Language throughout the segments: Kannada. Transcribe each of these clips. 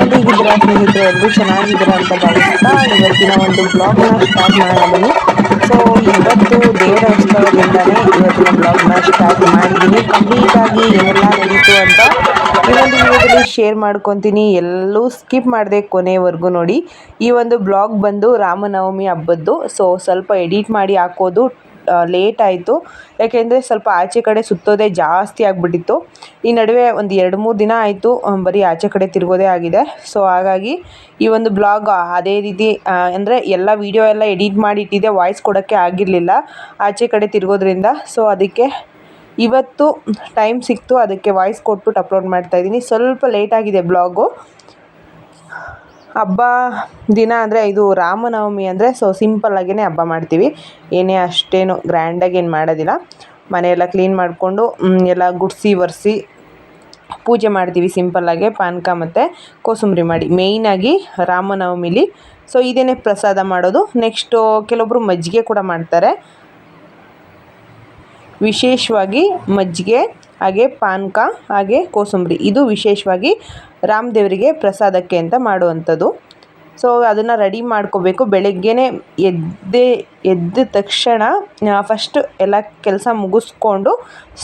ಹೇಗಿದ್ದೀರಾ ಸ್ನೇಹಿತರೆ ಎಲ್ಲರೂ ಚೆನ್ನಾಗಿದ್ದೀರಾ ಅಂತ ಭಾವಿಸ್ತಾ ಇವತ್ತಿನ ಒಂದು ಬ್ಲಾಗ್ನ ಸ್ಟಾರ್ಟ್ ಮಾಡೋಣ ಬನ್ನಿ ಸೊ ಇವತ್ತು ದೇವರ ಉತ್ಸವದಿಂದಲೇ ಇವತ್ತಿನ ಬ್ಲಾಗ್ನ ಸ್ಟಾರ್ಟ್ ಮಾಡಿದ್ದೀನಿ ಕಂಪ್ಲೀಟಾಗಿ ಏನೆಲ್ಲ ನಡೀತು ಅಂತ ಈ ವಿಡಿಯೋದಲ್ಲಿ ಶೇರ್ ಮಾಡ್ಕೊತೀನಿ. ಎಲ್ಲೂ ಸ್ಕಿಪ್ ಮಾಡಿದೆ ಕೊನೆವರೆಗೂ ನೋಡಿ. ಈ ಒಂದು ಬ್ಲಾಗ್ ಬಂದು ರಾಮನವಮಿ ಹಬ್ಬದ್ದು. ಸೊ ಸ್ವಲ್ಪ ಎಡಿಟ್ ಮಾಡಿ ಹಾಕೋದು. ಲೇಟ್ ಆಯಿತು. ಯಾಕೆಂದರೆ ಸ್ವಲ್ಪ ಆಚೆ ಕಡೆ ಸುತ್ತೋದೇ ಜಾಸ್ತಿ ಆಗಿಬಿಟ್ಟಿತ್ತು. ಈ ನಡುವೆ ಒಂದು ಎರಡು ಮೂರು ದಿನ ಆಯಿತು ಬರೀ ಆಚೆ ಕಡೆ ತಿರುಗೋದೇ ಆಗಿದೆ. ಸೊ ಹಾಗಾಗಿ ಈ ಒಂದು ಬ್ಲಾಗ್ ಅದೇ ರೀತಿ ಅಂದರೆ ಎಲ್ಲ ವೀಡಿಯೋ ಎಲ್ಲ ಎಡಿಟ್ ಮಾಡಿ ಇಟ್ಟಿದ್ದೆ ವಾಯ್ಸ್ ಕೊಡೋಕ್ಕೆ ಆಗಿರಲಿಲ್ಲ ಆಚೆ ಕಡೆ ತಿರುಗೋದ್ರಿಂದ. ಸೊ ಅದಕ್ಕೆ ಇವತ್ತು ಟೈಮ್ ಸಿಕ್ತು, ಅದಕ್ಕೆ ವಾಯ್ಸ್ ಕೊಟ್ಬಿಟ್ಟು ಅಪ್ಲೋಡ್ ಮಾಡ್ತಾಯಿದ್ದೀನಿ ಸ್ವಲ್ಪ ಲೇಟಾಗಿದೆ ಬ್ಲಾಗು ಹಬ್ಬ ದಿನ ಅಂದರೆ ಇದು ರಾಮನವಮಿ ಅಂದರೆ ಸೊ ಸಿಂಪಲ್ಲಾಗಿಯೇ ಹಬ್ಬ ಮಾಡ್ತೀವಿ. ಏನೇ ಅಷ್ಟೇನು ಗ್ರ್ಯಾಂಡಾಗಿ ಏನು ಮಾಡೋದಿಲ್ಲ. ಮನೆಯೆಲ್ಲ ಕ್ಲೀನ್ ಮಾಡಿಕೊಂಡು ಎಲ್ಲ ಗುಡಿಸಿ ಒರೆಸಿ ಪೂಜೆ ಮಾಡ್ತೀವಿ ಸಿಂಪಲ್ಲಾಗೆ ಪಾನಕ ಮತ್ತು ಕೋಸಂಬರಿ ಮಾಡಿ. ಮೇಯ್ನಾಗಿ ರಾಮನವಮಿಲಿ. ಸೊ ಇದೇನೇ ಪ್ರಸಾದ ಮಾಡೋದು. ನೆಕ್ಸ್ಟು ಕೆಲವೊಬ್ಬರು ಮಜ್ಜಿಗೆ ಕೂಡ ಮಾಡ್ತಾರೆ. ವಿಶೇಷವಾಗಿ ಮಜ್ಜಿಗೆ, ಹಾಗೆ ಪಾನಕ, ಹಾಗೆ ಕೋಸಂಬರಿ. ಇದು ವಿಶೇಷವಾಗಿ ರಾಮದೇವರಿಗೆ ಪ್ರಸಾದಕ್ಕೆ ಅಂತ ಮಾಡುವಂಥದ್ದು. ಸೊ ಅದನ್ನು ರೆಡಿ ಮಾಡ್ಕೋಬೇಕು. ಬೆಳಗ್ಗೆನೇ ಎದ್ದೆ, ಎದ್ದ ತಕ್ಷಣ ಫಸ್ಟ್ ಎಲ್ಲ ಕೆಲಸ ಮುಗಿಸ್ಕೊಂಡು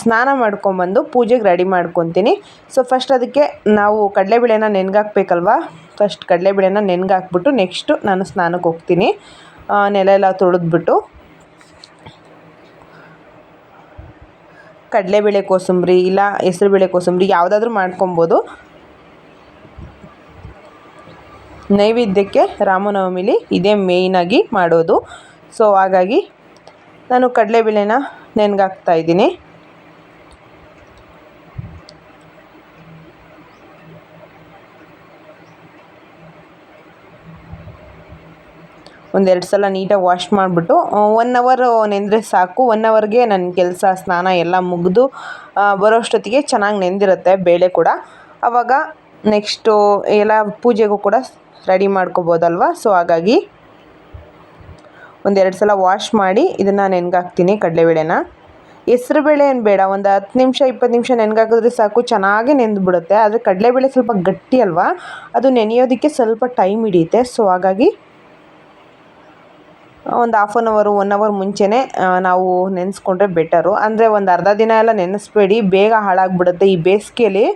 ಸ್ನಾನ ಮಾಡ್ಕೊಂಬಂದು ಪೂಜೆಗೆ ರೆಡಿ ಮಾಡ್ಕೊತೀನಿ. ಸೊ ಫಸ್ಟ್ ಅದಕ್ಕೆ ನಾವು ಕಡಲೆಬೇಳೆನ ನೆನ್ಗಾಕ್ಬೇಕಲ್ವಾ? ಫಸ್ಟ್ ಕಡಲೆಬೇಳೆನ ನೆನ್ಗಾಕ್ಬಿಟ್ಟು ನೆಕ್ಸ್ಟು ನಾನು ಸ್ನಾನಕ್ಕೆ ಹೋಗ್ತೀನಿ. ನೆಲ ಎಲ್ಲ ತೊಳೆದ್ಬಿಟ್ಟು. ಕಡಲೆಬೇಳೆ ಕೋಸಂಬರಿ ಇಲ್ಲ ಹೆಸರುಬೇಳೆ ಕೋಸಂಬರಿ ಯಾವುದಾದ್ರೂ ಮಾಡ್ಕೊಬೋದು. ನೈವೇದ್ಯಕ್ಕೆ ರಾಮನವಮಿಲಿ ಇದೇ ಆಗಿ ಮಾಡೋದು. ಸೊ ಹಾಗಾಗಿ ನಾನು ಕಡಲೆಬೇಳೆನ ನೆನ್ಗಾಕ್ತಾ ಇದ್ದೀನಿ. ಒಂದೆರಡು ಸಲ ನೀಟಾಗಿ ವಾಶ್ ಮಾಡಿಬಿಟ್ಟು ಒನ್ ಅವರ್ ನೆಂದರೆ ಸಾಕು. ಒನ್ ಅವರ್ಗೆ ನನ್ನ ಕೆಲಸ, ಸ್ನಾನ ಎಲ್ಲ ಮುಗಿದು ಬರೋಷ್ಟೊತ್ತಿಗೆ ಚೆನ್ನಾಗಿ ನೆಂದಿರುತ್ತೆ ಬೇಳೆ ಕೂಡ. ಆವಾಗ ನೆಕ್ಸ್ಟು ಎಲ್ಲ ಪೂಜೆಗೂ ಕೂಡ ರೆಡಿ ಮಾಡ್ಕೊಬೋದಲ್ವ? ಸೊ ಹಾಗಾಗಿ ಒಂದೆರಡು ಸಲ ವಾಶ್ ಮಾಡಿ ಇದನ್ನು ನೆನ್ಗಾಕ್ತೀನಿ ಕಡಲೆಬೇಳೆನ. ಹೆಸ್ರುಬೇಳೆ ಏನು ಬೇಡ, ಒಂದು ಹತ್ತು ನಿಮಿಷ, ಇಪ್ಪತ್ತು ನಿಮಿಷ ನೆನಗಾಕಿದ್ರೆ ಸಾಕು, ಚೆನ್ನಾಗಿ ನೆಂದುಬಿಡುತ್ತೆ ಆದರೆ ಕಡಲೆಬೇಳೆ ಸ್ವಲ್ಪ ಗಟ್ಟಿ ಅಲ್ವಾ? ಅದು ನೆನೆಯೋದಕ್ಕೆ ಸ್ವಲ್ಪ ಟೈಮ್ ಹಿಡಿಯುತ್ತೆ. ಸೊ ಹಾಗಾಗಿ ಒಂದು half an hour one hour ಮುಂಚೆನೇ ನಾವು ನೆನೆಸ್ಕೊಂಡ್ರೆ ಬೆಟರು ಅಂದರೆ ಒಂದು ಅರ್ಧ ದಿನ ಎಲ್ಲ ನೆನೆಸ್ಬೇಡಿ, ಬೇಗ ಹಾಳಾಗ್ಬಿಡುತ್ತೆ. ಈ ಬೇಸಿಗೆಯಲ್ಲಿ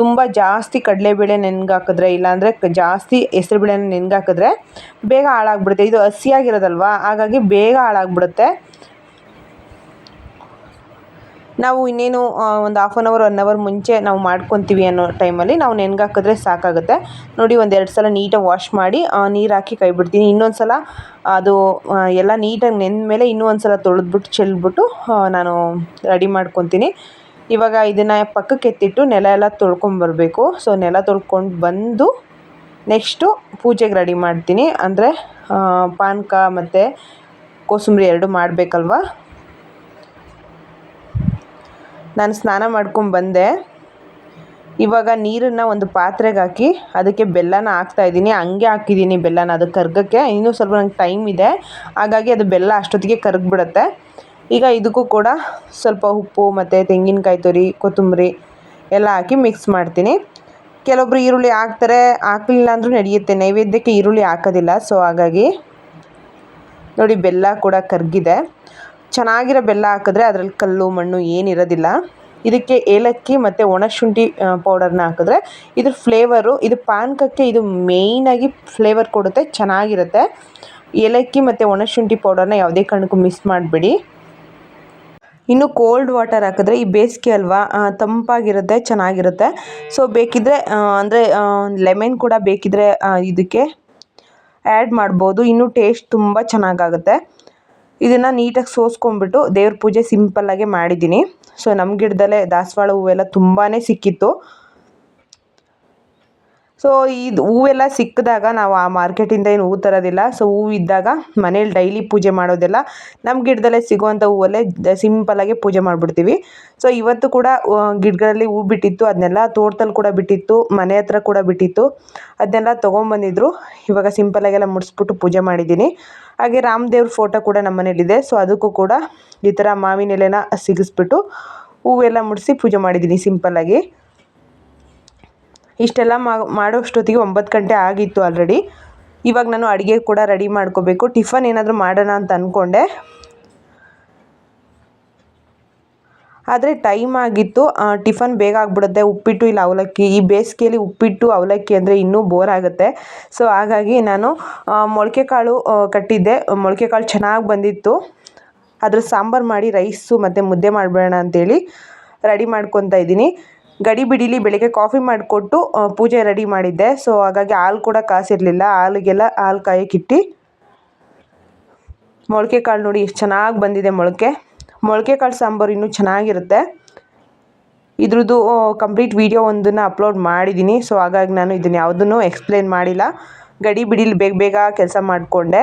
ತುಂಬ ಜಾಸ್ತಿ ಕಡಲೆಬೇಳೆ ನೆನ್ಗಾಕಿದ್ರೆ, ಇಲ್ಲಾಂದರೆ ಜಾಸ್ತಿ ಹೆಸ್ರುಬೇಳೆನ ನೆನ್ಗಾಕಿದ್ರೆ ಬೇಗ ಹಾಳಾಗ್ಬಿಡುತ್ತೆ. ಇದು ಹಸಿಯಾಗಿರೋದಲ್ವ? ಹಾಗಾಗಿ ಬೇಗ ಹಾಳಾಗ್ಬಿಡುತ್ತೆ. ನಾವು ಇನ್ನೇನು ಒಂದು half an hour one hour ಮುಂಚೆ ನಾವು ಮಾಡ್ಕೊತೀವಿ ಅನ್ನೋ ಟೈಮಲ್ಲಿ ನಾವು ನೆನ್ಗಾಕಿದ್ರೆ ಸಾಕಾಗುತ್ತೆ. ನೋಡಿ, ಒಂದೆರಡು ಸಲ ನೀಟಾಗಿ ವಾಶ್ ಮಾಡಿ ನೀರು ಹಾಕಿ ಕೈ ಬಿಡ್ತೀನಿ ಇನ್ನೊಂದು ಸಲ ಅದು ಎಲ್ಲ ನೀಟಾಗಿ ನೆಂದ ಮೇಲೆ ಇನ್ನೂ ಒಂದು ಸಲ ತೊಳೆದ್ಬಿಟ್ಟು ಚೆಲ್ಬಿಟ್ಟು ನಾನು ರೆಡಿ ಮಾಡ್ಕೊತೀನಿ. ಇವಾಗ ಇದನ್ನು ಪಕ್ಕಕ್ಕೆ ಎತ್ತಿಟ್ಟು ನೆಲ ಎಲ್ಲ ತೊಳ್ಕೊಂಬರ್ಬೇಕು ಸೊ ನೆಲ ತೊಳ್ಕೊಂಡು ಬಂದು ನೆಕ್ಸ್ಟು ಪೂಜೆಗೆ ರೆಡಿ ಮಾಡ್ತೀನಿ. ಅಂದರೆ ಪಾನಕ ಮತ್ತು ಕೋಸಂಬರಿ ಎರಡು ಮಾಡಬೇಕಲ್ವ? ನಾನು ಸ್ನಾನ ಮಾಡ್ಕೊಂಡು ಬಂದೆ. ಇವಾಗ ನೀರನ್ನು ಒಂದು ಪಾತ್ರೆಗೆ ಹಾಕಿ ಅದಕ್ಕೆ ಬೆಲ್ಲನ ಹಾಕ್ತಾ ಇದ್ದೀನಿ. ಹಂಗೆ ಹಾಕಿದ್ದೀನಿ ಬೆಲ್ಲನ ಅದು ಕರ್ಗೋಕ್ಕೆ. ಇನ್ನೂ ಸ್ವಲ್ಪ ನಂಗೆ ಟೈಮ್ ಇದೆ. ಹಾಗಾಗಿ ಅದು ಬೆಲ್ಲ ಅಷ್ಟೊತ್ತಿಗೆ ಕರಗಿಬಿಡುತ್ತೆ. ಈಗ ಇದಕ್ಕೂ ಕೂಡ ಸ್ವಲ್ಪ ಉಪ್ಪು ಮತ್ತು ತೆಂಗಿನಕಾಯಿ ತುರಿ, ಕೊತ್ತಂಬರಿ ಎಲ್ಲ ಹಾಕಿ ಮಿಕ್ಸ್ ಮಾಡ್ತೀನಿ. ಕೆಲವೊಬ್ರು ಈರುಳ್ಳಿ ಹಾಕ್ತಾರೆ, ಹಾಕಲಿಲ್ಲ ಅಂದರೂ ನಡೆಯುತ್ತೆ. ನೈವೇದ್ಯಕ್ಕೆ ಈರುಳ್ಳಿ ಹಾಕೋದಿಲ್ಲ. ಸೊ ಹಾಗಾಗಿ ನೋಡಿ ಬೆಲ್ಲ ಕೂಡ ಕರಗಿದೆ. ಚೆನ್ನಾಗಿರೋ ಬೆಲ್ಲ ಹಾಕಿದ್ರೆ ಅದರಲ್ಲಿ ಕಲ್ಲು, ಮಣ್ಣು ಏನಿರೋದಿಲ್ಲ ಇದಕ್ಕೆ ಏಲಕ್ಕಿ ಮತ್ತು ಒಣಶುಂಠಿ ಪೌಡರ್ನ ಹಾಕಿದ್ರೆ ಇದ್ರ ಫ್ಲೇವರು ಇದು ಪಾನಕಕ್ಕೆ ಇದು ಮೇಯ್ನಾಗಿ ಫ್ಲೇವರ್ ಕೊಡುತ್ತೆ, ಚೆನ್ನಾಗಿರುತ್ತೆ. ಏಲಕ್ಕಿ ಮತ್ತು ಒಣಶುಂಠಿ ಪೌಡರ್ನ ಯಾವುದೇ ಕಾರಣಕ್ಕೂ ಮಿಸ್ ಮಾಡಬೇಡಿ. ಇನ್ನು ಕೋಲ್ಡ್ ವಾಟರ್ ಹಾಕಿದ್ರೆ ಈ ಬೇಸಿಗೆ ಅಲ್ವಾ ತಂಪಾಗಿರುತ್ತೆ, ಚೆನ್ನಾಗಿರುತ್ತೆ. ಸೊ ಬೇಕಿದ್ದರೆ ಅಂದರೆ ಲೆಮನ್ ಕೂಡ ಬೇಕಿದ್ದರೆ ಇದಕ್ಕೆ ಆ್ಯಡ್ ಮಾಡ್ಬೋದು. ಇನ್ನೂ ಟೇಸ್ಟ್ ತುಂಬ ಚೆನ್ನಾಗಾಗುತ್ತೆ. ಇದನ್ನು ನೀಟಾಗಿ ಸೋಸ್ಕೊಂಡ್ಬಿಟ್ಟು ದೇವ್ರ ಪೂಜೆ ಸಿಂಪಲ್ಲಾಗೆ ಮಾಡಿದ್ದೀನಿ. ಸೊ ನಮ್ಮ ಗಿಡದಲ್ಲೇ ದಾಸವಾಳ ಹೂವೆಲ್ಲ ತುಂಬಾ ಸಿಕ್ಕಿತ್ತು. ಸೊ ಇದು ಹೂವೆಲ್ಲ ಸಿಕ್ಕಿದಾಗ ನಾವು ಆ ಮಾರ್ಕೆಟಿಂದ ಏನು ಹೂವು ತರೋದಿಲ್ಲ. ಸೊ ಹೂವು ಇದ್ದಾಗ ಮನೇಲಿ ಡೈಲಿ ಪೂಜೆ ಮಾಡೋದೆಲ್ಲ ನಮ್ಮ ಗಿಡದಲ್ಲೇ ಸಿಗುವಂಥ ಹೂವಲ್ಲೇ ಸಿಂಪಲ್ಲಾಗಿ ಪೂಜೆ ಮಾಡಿಬಿಡ್ತೀವಿ. ಸೊ ಇವತ್ತು ಕೂಡ ಗಿಡಗಳಲ್ಲಿ ಹೂ ಬಿಟ್ಟಿತ್ತು. ಅದನ್ನೆಲ್ಲ ತೋಟದಲ್ಲಿ ಕೂಡ ಬಿಟ್ಟಿತ್ತು. ಮನೆ ಹತ್ರ ಕೂಡ ಬಿಟ್ಟಿತ್ತು. ಅದನ್ನೆಲ್ಲ ತೊಗೊಂಬಂದಿದ್ರು. ಇವಾಗ ಸಿಂಪಲ್ಲಾಗೆಲ್ಲ ಮುಡಿಸ್ಬಿಟ್ಟು ಪೂಜೆ ಮಾಡಿದ್ದೀನಿ. ಹಾಗೆ ರಾಮದೇವ್ರ ಫೋಟೋ ಕೂಡ ನಮ್ಮ ಮನೇಲಿದೆ. ಸೊ ಅದಕ್ಕೂ ಕೂಡ ಈ ಥರ ಮಾವಿನ ಎಲೆನ ಸಿಗಿಸ್ಬಿಟ್ಟು ಹೂವೆಲ್ಲ ಮುಡಿಸಿ ಪೂಜೆ ಮಾಡಿದ್ದೀನಿ ಸಿಂಪಲ್ಲಾಗಿ ಇಷ್ಟೆಲ್ಲ ಮಾಡೋಷ್ಟೊತ್ತಿಗೆ ಒಂಬತ್ತು ಗಂಟೆ ಆಗಿತ್ತು ಆಲ್ರೆಡಿ ಇವಾಗ ನಾನು ಅಡುಗೆ ಕೂಡ ರೆಡಿ ಮಾಡ್ಕೋಬೇಕು. ಟಿಫನ್ ಏನಾದರೂ ಮಾಡೋಣ ಅಂತ ಅಂದ್ಕೊಂಡೆ ಆದರೆ ಟೈಮ್ ಆಗಿತ್ತು. ಟಿಫನ್ ಬೇಗ ಆಗಿಬಿಡುತ್ತೆ. ಉಪ್ಪಿಟ್ಟು ಇಲ್ಲ ಅವಲಕ್ಕಿ. ಈ ಬೇಸಿಗೆಯಲ್ಲಿ ಉಪ್ಪಿಟ್ಟು, ಅವಲಕ್ಕಿ ಅಂದರೆ ಇನ್ನೂ ಬೋರ್ ಆಗುತ್ತೆ. ಸೊ ಹಾಗಾಗಿ ನಾನು ಮೊಳಕೆ ಕಾಳು ಕಟ್ಟಿದ್ದೆ. ಮೊಳಕೆ ಕಾಳು ಚೆನ್ನಾಗಿ ಬಂದಿತ್ತು. ಅದ್ರ ಸಾಂಬಾರು ಮಾಡಿ ರೈಸು ಮತ್ತು ಮುದ್ದೆ ಮಾಡಬೇಡ ಅಂತೇಳಿ ರೆಡಿ ಮಾಡ್ಕೊತಾ ಇದ್ದೀನಿ. ಗಡಿ ಬಿಡಿಲಿ ಬೆಳಗ್ಗೆ ಕಾಫಿ ಮಾಡಿಕೊಟ್ಟು ಪೂಜೆ ರೆಡಿ ಮಾಡಿದ್ದೆ. ಸೊ ಹಾಗಾಗಿ ಹಾಲು ಕೂಡ ಕಾಸಿರಲಿಲ್ಲ. ಹಾಲಿಗೆಲ್ಲ ಹಾಲು ಕಾಯಕ್ಕಿಟ್ಟು ಮೊಳಕೆ ಕಾಳು ನೋಡಿ ಎಷ್ಟು ಚೆನ್ನಾಗಿ ಬಂದಿದೆ ಮೊಳಕೆ. ಮೊಳಕೆ ಕಾಳು ಸಾಂಬಾರು ಇನ್ನೂ ಚೆನ್ನಾಗಿರುತ್ತೆ. ಇದ್ರದ್ದು ಕಂಪ್ಲೀಟ್ ವಿಡಿಯೋ ಒಂದನ್ನು ಅಪ್ಲೋಡ್ ಮಾಡಿದ್ದೀನಿ ಸೊ ಹಾಗಾಗಿ ನಾನು ಇದನ್ನು ಯಾವುದನ್ನು ಎಕ್ಸ್ಪ್ಲೇನ್ ಮಾಡಿಲ್ಲ. ಗಡಿ ಬಿಡಿಲಿ ಬೇಗ ಬೇಗ ಕೆಲಸ ಮಾಡಿಕೊಂಡೆ.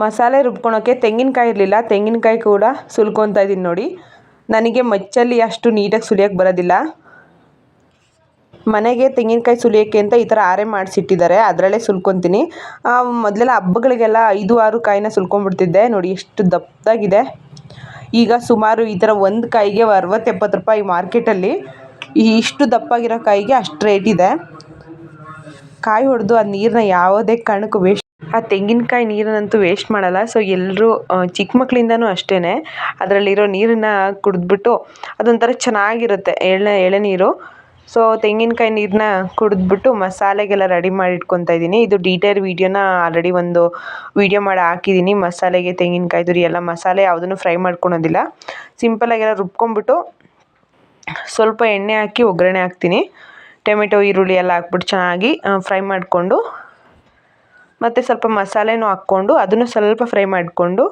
ಮಸಾಲೆ ರುಬ್ಕೊಳೋಕ್ಕೆ ತೆಂಗಿನಕಾಯಿ ಇರಲಿಲ್ಲ, ತೆಂಗಿನಕಾಯಿ ಕೂಡ ಸುಲ್ಕೊತಾ ಇದ್ದೀನಿ ನೋಡಿ. ನನಗೆ ಮಚ್ಚಲ್ಲಿ ಅಷ್ಟು ನೀಟಾಗಿ ಸುಲಿಯೋಕ್ಕೆ ಬರೋದಿಲ್ಲ. ಮನೆಗೆ ತೆಂಗಿನಕಾಯಿ ಸುಲಿಯೋಕ್ಕೆ ಅಂತ ಈ ಥರ ಆರೆ ಮಾಡಿಸಿಟ್ಟಿದ್ದಾರೆ, ಅದರಲ್ಲೇ ಸುಲ್ಕೊತೀನಿ. ಮೊದಲೆಲ್ಲ ಹಬ್ಬಗಳಿಗೆಲ್ಲ ಐದು, ಆರು ಕಾಯಿನ ಸುಲ್ಕೊಂಡ್ಬಿಡ್ತಿದ್ದೆ. ನೋಡಿ ಎಷ್ಟು ದಪ್ಪದಾಗಿದೆ ಈಗ ಸುಮಾರು ಈ ಥರ ಒಂದು ಕಾಯಿಗೆ ಅರವತ್ತು ಎಪ್ಪತ್ತು ರೂಪಾಯಿ ಮಾರ್ಕೆಟಲ್ಲಿ ಇಷ್ಟು ದಪ್ಪಾಗಿರೋ ಕಾಯಿಗೆ ಅಷ್ಟು ರೇಟ್ ಇದೆ. ಕಾಯಿ ಹೊಡೆದು ಆ ನೀರನ್ನ ಯಾವುದೇ ಕಾರಣಕ್ಕೂ ವೇಸ್ಟ್ ಆ ತೆಂಗಿನಕಾಯಿ ನೀರನ್ನಂತೂ ವೇಸ್ಟ್ ಮಾಡಲ್ಲ. ಸೊ ಎಲ್ಲರೂ ಚಿಕ್ಕ ಮಕ್ಕಳಿಂದನೂ ಅಷ್ಟೇ ಅದರಲ್ಲಿರೋ ನೀರನ್ನು ಕುಡಿದ್ಬಿಟ್ಟು ಅದೊಂಥರ ಚೆನ್ನಾಗಿರುತ್ತೆ, ಎಳೆ ನೀರು. ಸೊ ತೆಂಗಿನಕಾಯಿ ನೀರನ್ನ ಕುಡಿದ್ಬಿಟ್ಟು ಮಸಾಲೆಗೆಲ್ಲ ರೆಡಿ ಮಾಡಿ ಇಟ್ಕೊತಾ ಇದ್ದೀನಿ. ಇದು ಡೀಟೇಲ್ ವೀಡಿಯೋನ ಆಲ್ರೆಡಿ ಒಂದು ವೀಡಿಯೋ ಮಾಡಿ ಹಾಕಿದ್ದೀನಿ. ಮಸಾಲೆಗೆ ತೆಂಗಿನಕಾಯಿ ತುರಿ, ಎಲ್ಲ ಮಸಾಲೆ ಯಾವುದನ್ನು ಫ್ರೈ ಮಾಡ್ಕೊಳೋದಿಲ್ಲ. ಸಿಂಪಲಾಗೆಲ್ಲ ರುಬ್ಕೊಂಬಿಟ್ಟು ಸ್ವಲ್ಪ ಎಣ್ಣೆ ಹಾಕಿ ಒಗ್ಗರಣೆ ಹಾಕ್ತೀನಿ. ಟೊಮೆಟೊ ಈರುಳ್ಳಿ ಎಲ್ಲ ಹಾಕ್ಬಿಟ್ಟು ಚೆನ್ನಾಗಿ ಫ್ರೈ ಮಾಡಿಕೊಂಡು ಮತ್ತು ಸ್ವಲ್ಪ ಮಸಾಲೆನೂ ಹಾಕ್ಕೊಂಡು ಅದನ್ನು ಸ್ವಲ್ಪ ಫ್ರೈ ಮಾಡಿಕೊಂಡು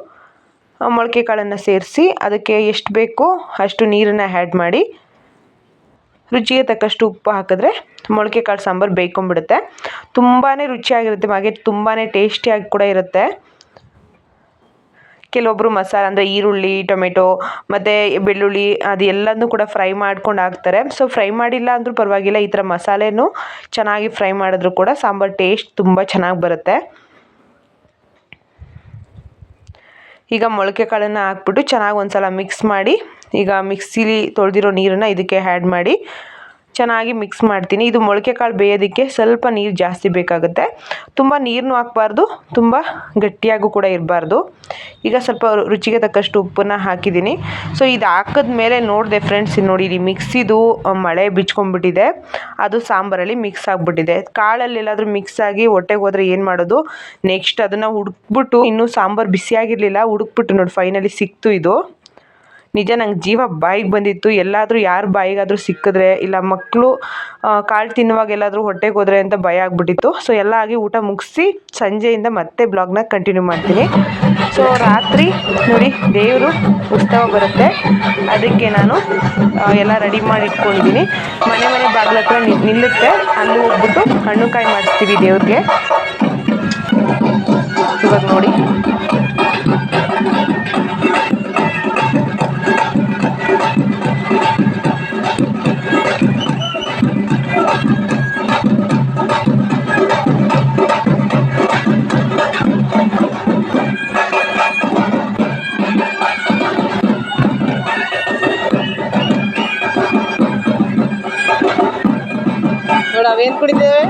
ಮೊಳಕೆ ಕಾಳನ್ನು ಸೇರಿಸಿ ಅದಕ್ಕೆ ಎಷ್ಟು ಬೇಕೋ ಅಷ್ಟು ನೀರನ್ನು ಆ್ಯಡ್ ಮಾಡಿ, ರುಚಿಗೆ ತಕ್ಕಷ್ಟು ಉಪ್ಪು ಹಾಕಿದ್ರೆ ಮೊಳಕೆ ಕಾಳು ಸಾಂಬಾರು ಬೇಯ್ಕೊಂಬಿಡುತ್ತೆ ತುಂಬಾ ರುಚಿಯಾಗಿರುತ್ತೆ, ಹಾಗೆ ತುಂಬಾ ಟೇಸ್ಟಿಯಾಗಿ ಕೂಡ ಇರುತ್ತೆ. ಕೆಲವೊಬ್ಬರು ಮಸಾಲೆ ಅಂದರೆ ಈರುಳ್ಳಿ, ಟೊಮೆಟೊ, ಮತ್ತು ಬೆಳ್ಳುಳ್ಳಿ, ಅದು ಕೂಡ ಫ್ರೈ ಮಾಡ್ಕೊಂಡು ಹಾಕ್ತಾರೆ. ಸೊ ಫ್ರೈ ಮಾಡಿಲ್ಲ ಅಂದರೂ ಪರವಾಗಿಲ್ಲ, ಈ ಥರ ಮಸಾಲೆನೂ ಚೆನ್ನಾಗಿ ಫ್ರೈ ಮಾಡಿದ್ರು ಕೂಡ ಸಾಂಬಾರು ಟೇಸ್ಟ್ ತುಂಬ ಚೆನ್ನಾಗಿ ಬರುತ್ತೆ. ಈಗ ಮೊಳಕೆ ಕಾಳನ್ನು ಹಾಕ್ಬಿಟ್ಟು ಚೆನ್ನಾಗಿ ಒಂದು ಸಲ ಮಿಕ್ಸ್ ಮಾಡಿ, ಈಗ ಮಿಕ್ಸಿಲಿ ತೊಳೆದಿರೋ ನೀರನ್ನು ಇದಕ್ಕೆ ಆ್ಯಡ್ ಮಾಡಿ ಚೆನ್ನಾಗಿ ಮಿಕ್ಸ್ ಮಾಡ್ತೀನಿ. ಇದು ಮೊಳಕೆ ಕಾಳು ಬೇಯೋದಕ್ಕೆ ಸ್ವಲ್ಪ ನೀರು ಜಾಸ್ತಿ ಬೇಕಾಗುತ್ತೆ. ತುಂಬ ನೀರನ್ನು ಹಾಕ್ಬಾರ್ದು, ತುಂಬ ಗಟ್ಟಿಯಾಗೂ ಕೂಡ ಇರಬಾರ್ದು. ಈಗ ಸ್ವಲ್ಪ ರುಚಿಗೆ ತಕ್ಕಷ್ಟು ಉಪ್ಪನ್ನು ಹಾಕಿದ್ದೀನಿ. ಸೊ ಇದು ಹಾಕಿದ್ಮೇಲೆ ನೋಡಿದೆ ಫ್ರೆಂಡ್ಸ್ ನೋಡಿ ಇಲ್ಲಿ ಮಿಕ್ಸಿದು ಮಳೆ ಬಿಚ್ಕೊಂಡ್ಬಿಟ್ಟಿದೆ. ಅದು ಸಾಂಬಾರಲ್ಲಿ ಮಿಕ್ಸ್ ಆಗಿಬಿಟ್ಟಿದೆ. ಕಾಳಲ್ಲಿ ಎಲ್ಲಾದರೂ ಮಿಕ್ಸ್ ಆಗಿ ಹೊಟ್ಟೆಗೆ ಹೋದರೆ ಏನು ಮಾಡೋದು? ನೆಕ್ಸ್ಟ್ ಅದನ್ನು ಹುಡುಕ್ಬಿಟ್ಟು, ಇನ್ನೂ ಸಾಂಬಾರು ಬಿಸಿಯಾಗಿರಲಿಲ್ಲ, ಹುಡುಕ್ಬಿಟ್ಟು ನೋಡಿ ಫೈನಲಿ ಸಿಕ್ತು ಇದು. ನಿಜ ನಂಗೆ ಜೀವ ಬಾಯಿಗೆ ಬಂದಿತ್ತು. ಎಲ್ಲಾದರೂ ಯಾರ ಬಾಯಿಗಾದರೂ ಸಿಕ್ಕಿದ್ರೆ ಇಲ್ಲ ಮಕ್ಕಳು ಕಾಳು ತಿನ್ನುವಾಗ ಎಲ್ಲಾದರೂ ಹೊಟ್ಟೆಗೆ ಹೋದರೆ ಅಂತ ಭಯ ಆಗಿಬಿಟ್ಟಿತ್ತು. ಸೊ ಎಲ್ಲ ಆಗಿ ಊಟ ಮುಗಿಸಿ ಸಂಜೆಯಿಂದ ಮತ್ತೆ ಬ್ಲಾಗ್ನ ಕಂಟಿನ್ಯೂ ಮಾಡ್ತೀನಿ. ಸೊ ರಾತ್ರಿ ನೋಡಿ ದೇವರು ಉತ್ಸವ ಬರುತ್ತೆ. ಅದಕ್ಕೆ ನಾನು ಎಲ್ಲ ರೆಡಿ ಮಾಡಿ ಇಟ್ಕೊಂಡಿದ್ದೀನಿ ಮನೆ ಮನೆ ಬಾಗಿಲ ಹತ್ರ ನಿಲ್ಲುತ್ತೆ. ಅಲ್ಲಿ ಹೋಗ್ಬಿಟ್ಟು ಹಣ್ಣು ಕಾಯಿ ಮಾಡಿಸ್ತೀವಿ ದೇವ್ರಿಗೆ. ಇವಾಗ ನೋಡಿ. ನಾವೇನು ಕುಡಿತೇವೆ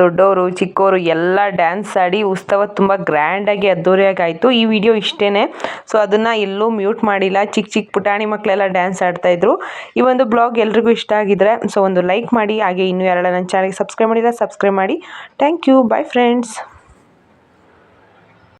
ದೊಡ್ಡವರು ಚಿಕ್ಕವರು ಎಲ್ಲ ಡ್ಯಾನ್ಸ್ ಆಡಿ ಉತ್ಸವ ತುಂಬ ಗ್ರ್ಯಾಂಡಾಗಿ ಅದ್ದೂರಿಯಾಗಿ ಆಯಿತು ಈ ವಿಡಿಯೋ ಇಷ್ಟೇ ಸೊ ಅದನ್ನು ಎಲ್ಲೂ ಮ್ಯೂಟ್ ಮಾಡಿಲ್ಲ. ಚಿಕ್ಕ ಚಿಕ್ಕ ಪುಟಾಣಿ ಮಕ್ಕಳೆಲ್ಲ ಡ್ಯಾನ್ಸ್ ಆಡ್ತಾಯಿದ್ರು ಈ ಒಂದು ಬ್ಲಾಗ್ ಎಲ್ರಿಗೂ ಇಷ್ಟ ಆಗಿದ್ರೆ ಸೊ ಒಂದು ಲೈಕ್ ಮಾಡಿ. ಹಾಗೆ ಇನ್ನೂ ಯಾರೆಲ್ಲ ನನ್ನ ಚಾನಲ್ಗೆ ಸಬ್ಸ್ಕ್ರೈಬ್ ಮಾಡಿಲ್ಲ ಸಬ್ಸ್ಕ್ರೈಬ್ ಮಾಡಿ. Thank you bye friends